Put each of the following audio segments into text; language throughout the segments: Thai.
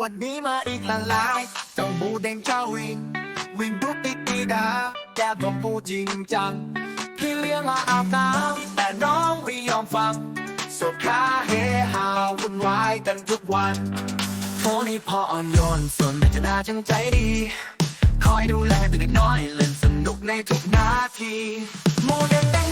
วันนี้มาอีกละลายเจ้าหมูเด้งเจ้าวิ่ง วิ่งดุกดิกดีดาแก้ตัวปูจริงจัง พี่เลี้ยงมาอาบน้ำแต่น้องไม่ยอมฟังสุดขาเฮฮาวุ่นวายกันทุกวันโทนี่พออ่อนโยนส่วนแม่จะน่าจังใจดี คอยดูแลตัวเด็กน้อยเล่นสนุกในทุกนาทีโมเดลแดง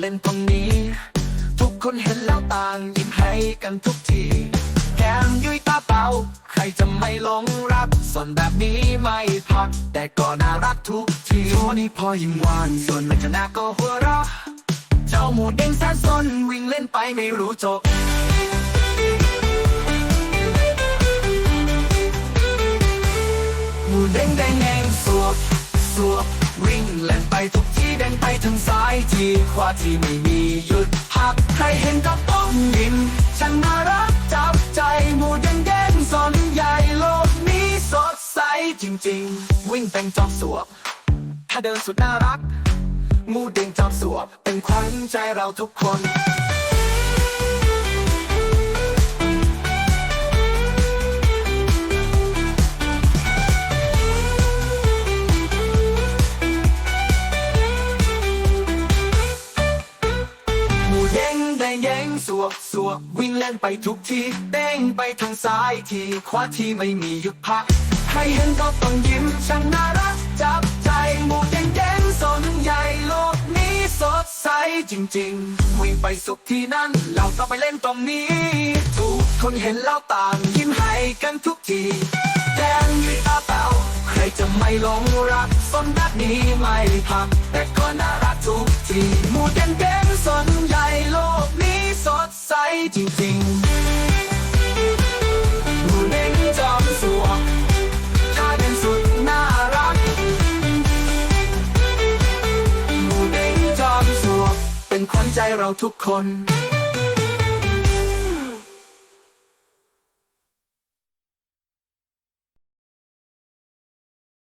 เล่นตรงนี้ ทุกคนเห็นแล้วต่างยิ้มให้กันทุกทีแก้มยุยตาเบาใครจะไม่หลงรักส่วนแบบนี้ไม่พัก แต่ก็น่ารักทุกทีโอ้นี่พอยิ้มหวานส่วนมันจะน่าก็หัวเราะเจ้าหมูเด้งแสนสนวิ่งเล่นไปไม่รู้จบหมูเด้งแดงแดงสวบสวบวิ่งเล่นไปทุกที่แดงไปทางซ้าย ทีขวาที่ไม่มีหยุดพักใครเห็นก็ต้องยิ้มฉันน่ารักจับใจหมูเด้งแดงสนใหญ่โลกนี้สดใสจริงๆ วิ่งแต่งจอบสวบถ้าเดินสุดน่ารักหมูเด้งจอบสวบเป็นขวัญใจเราทุกคน วบสวบวิ่งเล่นไปทุกทีเด้งไปทางซ้ายทีขวาทีไม่มีหยุดพัก ใครเห็นก็ต้องยิ้มช่างน่ารักจับใจหมูเด้งแดงสนใหญ่โลกนี้สดใสจริงๆ วิ่งไปสุขที่นั่น เราต้องไปเล่นตรงนี้ ทุกคนเห็นแล้วต่างยิ้มให้กันทุกทีแดงยืดตาเปล่าใครจะไม่หลงรักสนแบบนี้ไม่พักแต่ก็น่ารักทุกทีหมูเด้งแดง เป็นขวัญใจเราทุกคน